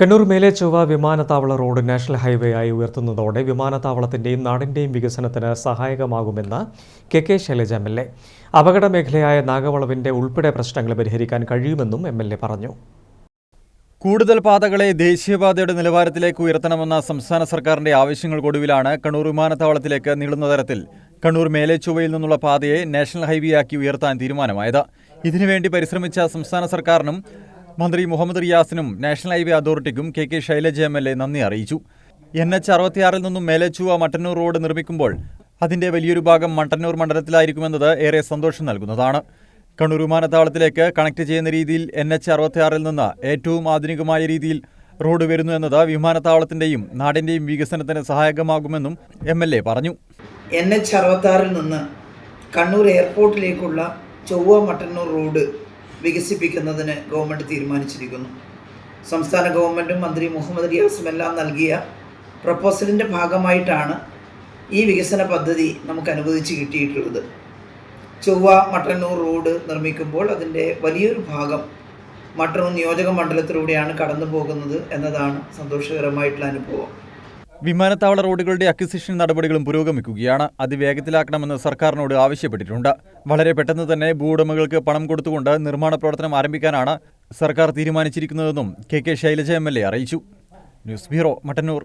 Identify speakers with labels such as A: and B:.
A: കണ്ണൂർ മേലേച്ചൊവ്വ വിമാനത്താവള road national highway ആയി ഉയർത്തുന്നതോടെ വിമാനത്താവളത്തിന്റെയും നാടിന്റെയും വികസനത്തിന് സഹായകമാകുമെന്ന് K K Shailaja M L A. അപകട മേഖലയായ നാഗവളവിന്റെ ഉൾപ്പെടെ പ്രശ്നങ്ങൾ പരിഹരിക്കാൻ കഴിയുമെന്നും എം എൽ എ പറഞ്ഞു.
B: കൂടുതൽ പാതകളെ ദേശീയപാതയുടെ നിലവാരത്തിലേക്ക് ഉയർത്തണമെന്ന സംസ്ഥാന സർക്കാരിന്റെ ആവശ്യങ്ങൾക്കൊടുവിലാണ് കണ്ണൂർ വിമാനത്താവളത്തിലേക്ക് നീളുന്ന തരത്തിൽ കണ്ണൂർ മേലേച്ചൊവ്വയിൽ നിന്നുള്ള പാതയെ നാഷണൽ ഹൈവേ ആക്കി ഉയർത്താൻ തീരുമാനമായത്. ഇതിനുവേണ്ടി പരിശ്രമിച്ച സംസ്ഥാന സർക്കാരിനും മന്ത്രി മുഹമ്മദ് റിയാസിനും national highway അതോറിറ്റിക്കും K K Shailaja M L A നന്ദി അറിയിച്ചു. എൻ എച്ച് അറുപത്തിയാറിൽ നിന്നും മേലച്ചുവ മട്ടന്നൂർ റോഡ് നിർമ്മിക്കുമ്പോൾ അതിന്റെ വലിയൊരു ഭാഗം മട്ടന്നൂർ മണ്ഡലത്തിലായിരിക്കുമെന്നത് ഏറെ സന്തോഷം നൽകുന്നതാണ്. കണ്ണൂർ വിമാനത്താവളത്തിലേക്ക് കണക്ട് ചെയ്യുന്ന രീതിയിൽ എൻ എച്ച് അറുപത്തിയാറിൽ നിന്ന് ഏറ്റവും ആധുനികമായ രീതിയിൽ റോഡ് വരുന്നു എന്നത് വിമാനത്താവളത്തിന്റെയും നാടിന്റെയും വികസനത്തിന് സഹായകമാകുമെന്നും എം എൽ എ പറഞ്ഞു.
C: എൻ എച്ച് അറുപത്താറിൽ നിന്ന് കണ്ണൂർ എയർപോർട്ടിലേക്കുള്ള ചൊവ്വ മട്ടന്നൂർ റോഡ് വികസിപ്പിക്കുന്നതിന് ഗവൺമെന്റ് തീരുമാനിച്ചിരിക്കുന്നു. സംസ്ഥാന ഗവൺമെന്റും മന്ത്രി മുഹമ്മദ് റിയാസും എല്ലാം നൽകിയ പ്രപ്പോസലിന്റെ ഭാഗമായിട്ടാണ് ഈ വികസന പദ്ധതി നമുക്ക് അനുവദിച്ച് കിട്ടിയിട്ടുള്ളത്. ചൊവ്വ മട്ടന്നൂർ റോഡ് നിർമ്മിക്കുമ്പോൾ അതിന്റെ വലിയൊരു ഭാഗം മട്ടന്നൂർ നിയോജക മണ്ഡലത്തിലൂടെയാണ് കടന്നു പോകുന്നത് എന്നതാണ് സന്തോഷകരമായിട്ടുള്ള അനുഭവം.
B: വിമാനത്താവള റോഡുകളുടെ അക്വിസിഷൻ നടപടികളും പുരോഗമിക്കുകയാണ്. അതിവേഗത്തിലാക്കണമെന്ന് സർക്കാരിനോട് ആവശ്യപ്പെട്ടിട്ടുണ്ട്. വളരെ പെട്ടെന്ന് തന്നെ ഭൂവുടമകൾക്ക് പണം കൊടുത്തുകൊണ്ട് നിർമ്മാണ പ്രവർത്തനം ആരംഭിക്കാനാണ് സർക്കാർ തീരുമാനിച്ചിരിക്കുന്നതെന്നും കെ കെ ശൈലജ എം അറിയിച്ചു. News bureau Mattannur.